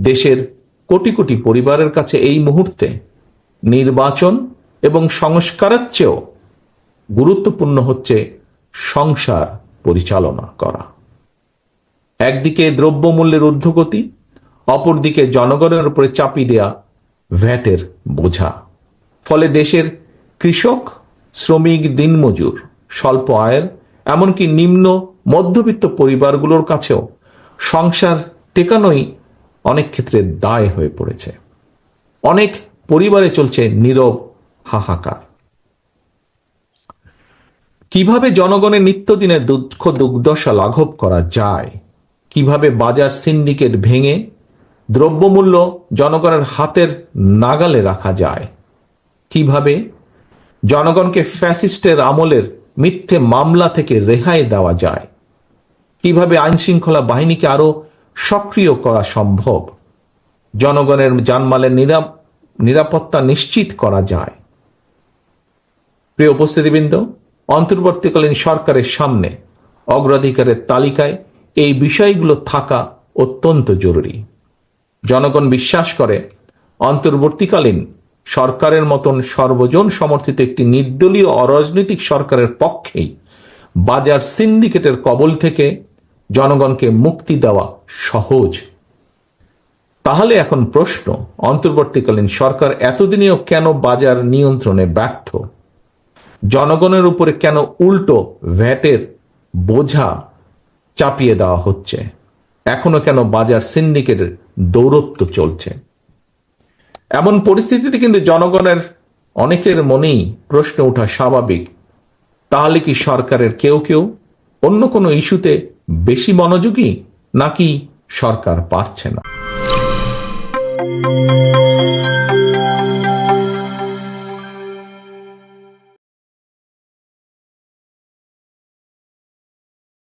দেশের কোটি কোটি পরিবারের কাছে এই মুহূর্তে নির্বাচন এবং সংস্কারের চেয়েও গুরুত্বপূর্ণ হচ্ছে সংসার পরিচালনা করা। একদিকে দ্রব্যমূল্যের ঊর্ধ্বগতি, অপরদিকে জনগণের উপরে চাপিয়ে দেয়া ভ্যাটের বোঝা। ফলে দেশের কৃষক, শ্রমিক, দিনমজুর, স্বল্প আয়ের, এমনকি নিম্ন মধ্যবিত্ত পরিবারগুলোর কাছেও সংসার টেকানোই অনেক ক্ষেত্রে দায় হয়ে পড়েছে। অনেক পরিবারে চলছে নীরব হাহাকার। কীভাবে জনগণের নিত্যদিনের দুঃখ দুর্দশা লাঘব করা যায়? কীভাবে বাজার সিন্ডিকেট ভেঙে দ্রব্যমূল্য জনগণের হাতের নাগালে রাখা যায়? কীভাবে জনগণকে ফ্যাসিস্টের আমলের মিথ্যে মামলা থেকে রেহাই দেওয়া যায়? কীভাবে আইন শৃঙ্খলা বাহিনীকে আরও সক্রিয় করা সম্ভব। জনগণের জানমালের নিরাপ- নিরাপত্তা নিশ্চিত করা যায়। প্রিয় উপস্থিতিবৃন্দ, অন্তর্বর্তীকালীন সরকারের সামনে অগ্রাধিকারের তালিকায় এই বিষয়গুলো থাকা অত্যন্ত জরুরি। জনগণ বিশ্বাস করে, অন্তর্বর্তীকালীন সরকারের মতন সর্বজন সমর্থিত একটি নির্দলীয় অরাজনৈতিক সরকারের পক্ষেই বাজার সিন্ডিকেটের কবল থেকে জনগণকে মুক্তি দেওয়া সহজ। তাহলে এখন প্রশ্ন, অন্তর্বর্তীকালীন সরকার এতদিনেও কেন বাজার নিয়ন্ত্রণে ব্যর্থ? জনগণের উপরে কেন উল্টো ভ্যাটের বোঝা চাপিয়ে দেওয়া হচ্ছে? এখনও কেন বাজার সিন্ডিকেটের দৌরত্ব চলছে? এমন পরিস্থিতিতে কিন্তু জনগণের অনেকের মনেই প্রশ্ন ওঠা স্বাভাবিক। তাহলে কি সরকারের কেউ কেউ অন্য কোনো ইস্যুতে বেশি মনোযোগী নাকি সরকার পারছে না?